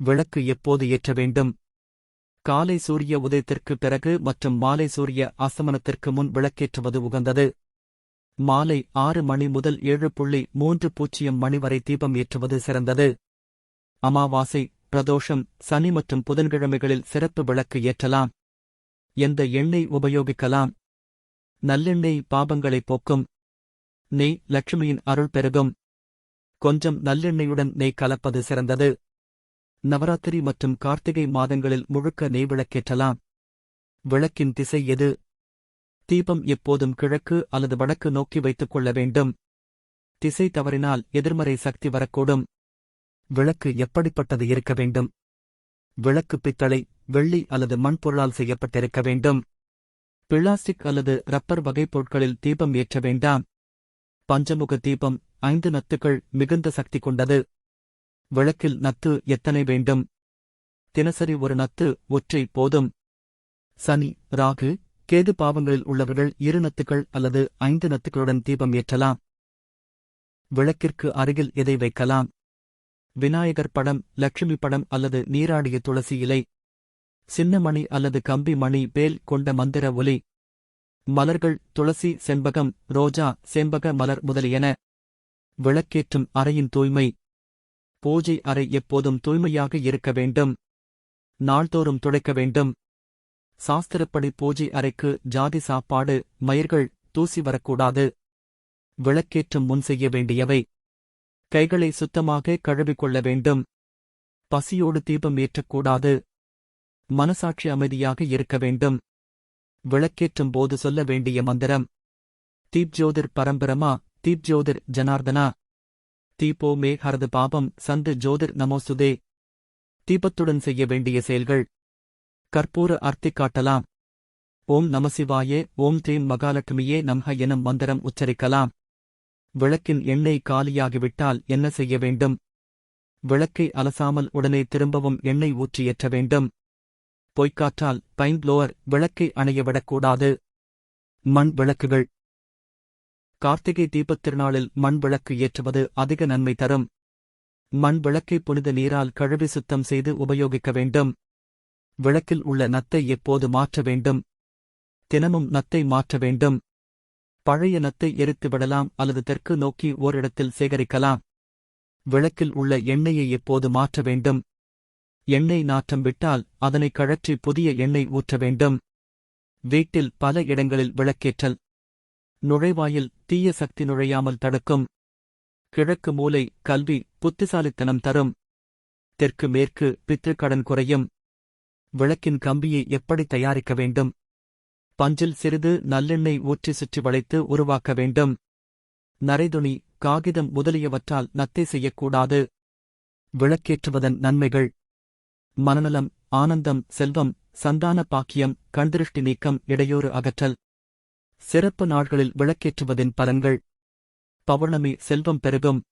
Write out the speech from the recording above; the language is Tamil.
விளக்கு எப்போது ஏற்ற வேண்டும்? காலை சூரிய உதயத்திற்கு பிறகு மற்றும் மாலை சூரிய அஸ்தமனத்திற்கு முன் விளக்கேற்றுவது உகந்தது. மாலை ஆறு மணி முதல் ஏழு புள்ளி மூன்று பூஜ்ஜியம் மணி வரை தீபம் ஏற்றுவது சிறந்தது. அமாவாசை பிரதோஷம் சனி மற்றும் புதன்கிழமைகளில் சிறப்பு விளக்கு ஏற்றலாம். எந்த எண்ணெய் உபயோகிக்கலாம்? நல்லெண்ணெய் பாபங்களை போக்கும். நெய் லட்சுமியின் அருள் பெருகும். கொஞ்சம் நல்லெண்ணெயுடன் நெய் கலப்பது சிறந்தது. நவராத்திரி மற்றும் கார்த்திகை மாதங்களில் முழுக்க நெய் விளக்கேற்றலாம் விளக்கின் திசை எது? தீபம் எப்போதும் கிழக்கு அல்லது வடக்கு நோக்கி வைத்துக் கொள்ள வேண்டும். திசை தவறினால் எதிர்மறை சக்தி வரக்கூடும். விளக்கு எப்படிப்பட்டது இருக்க வேண்டும்? விளக்கு பித்தளை வெள்ளி அல்லது மண் பொருளால் செய்யப்பட்டிருக்க வேண்டும். பிளாஸ்டிக் அல்லது ரப்பர் வகைப் பொருட்களில் தீபம் ஏற்ற வேண்டாம். பஞ்சமுக தீபம் ஐந்து நத்துக்கள் மிகுந்த சக்தி கொண்டது. விளக்கில் நத்து எத்தனை வேண்டும்? தினசரி ஒரு நத்து ஒற்றை போதும். சனி ராகு கேது பாவங்களில் உள்ளவர்கள் இரு நத்துக்கள் அல்லது ஐந்து நத்துக்களுடன் தீபம் ஏற்றலாம். விளக்கிற்கு அருகில் எதை வைக்கலாம்? விநாயகர் படம் லட்சுமி படம் அல்லது நீராடிய துளசி இலை? சின்னமணி அல்லது கம்பி மணி பேல் கொண்ட மந்திர ஒலி? மலர்கள் துளசி செண்பகம் ரோஜா செம்பக மலர் முதலியன. விளக்கேற்றும் அறையின் தூய்மை. பூஜை அறை எப்போதும் தூய்மையாக இருக்க வேண்டும். நாள்தோறும் துடைக்க வேண்டும். சாஸ்திரப்படி பூஜை அறைக்கு ஜாதி சாப்பாடு மயிர்கள் தூசி வரக்கூடாது. விளக்கேற்றும் முன் செய்ய வேண்டியவை. கைகளை சுத்தமாக கழுவிக்கொள்ள வேண்டும். பசியோடு தீபம் ஏற்றக்கூடாது. மனசாட்சி அமைதியாக இருக்க வேண்டும். விளக்கேற்றும் போது சொல்ல வேண்டிய மந்திரம். தீப்ஜோதிர் பரம்பரமா தீப்ஜோதிர் ஜனார்தனா. தீபோ மே ஹரது பாபம் சந்து ஜோதிர் நமோசுதே. தீபத்துடன் செய்ய வேண்டிய செயல்கள். கற்பூர அர்த்தி காட்டலாம். ஓம் நமசிவாயே ஓம் தீம் மகாலட்சுமியே நம்ஹ எனும் மந்திரம் உச்சரிக்கலாம். விளக்கின் எண்ணெய் காலியாகிவிட்டால் என்ன செய்ய வேண்டும்? விளக்கை அலசாமல் உடனே திரும்பவும் எண்ணெய் ஊற்றி ஏற்ற வேண்டும். பொய்க்காற்றால் பைன் ப்ளோவர் விளக்கை அணையவிடக்கூடாது மண் விளக்குகள். கார்த்திகை தீபத் திருநாளில் மண் விளக்கு ஏற்றுவது அதிக நன்மை தரும். மண் விளக்கை புனித நீரால் கழுவி சுத்தம் செய்து உபயோகிக்க வேண்டும். விளக்கில் உள்ள நத்தை எப்போது மாற்ற வேண்டும்? தினமும் நத்தை மாற்ற வேண்டும். பழைய நத்தை எரித்து விடலாம் அல்லது தெற்கு நோக்கி ஓரிடத்தில் சேகரிக்கலாம். விளக்கில் உள்ள எண்ணெயை எப்போது மாற்ற வேண்டும்? எண்ணெய் நாற்றம் விட்டால் அதனை கழற்றி புதிய எண்ணெய் ஊற்ற வேண்டும். வீட்டில் பல இடங்களில் விளக்கேற்றல். நுழைவாயில் தீய சக்தி நுழையாமல் தடுக்கும். கிழக்கு மூலை கல்வி புத்திசாலித்தனம் தரும். தெற்கு மேற்கு பித்திருக்கடன் குறையும். விளக்கின் கம்பியை எப்படி தயாரிக்க வேண்டும்? பஞ்சில் சிறிது நல்லெண்ணெய் ஊற்றி சுற்றி வளைத்து உருவாக்க வேண்டும். நரைதுணி காகிதம் முதலியவற்றால் நத்தை செய்யக்கூடாது. விளக்கேற்றுவதன் நன்மைகள். மனநலம் ஆனந்தம் செல்வம் சந்தான பாக்கியம் கண்திருஷ்டி நீக்கம் இடையூறு அகற்றல். சிறப்பு நாட்களில் விளக்கேற்றுவதின் பலன்கள். பௌர்ணமி செல்வம் பெருகும்.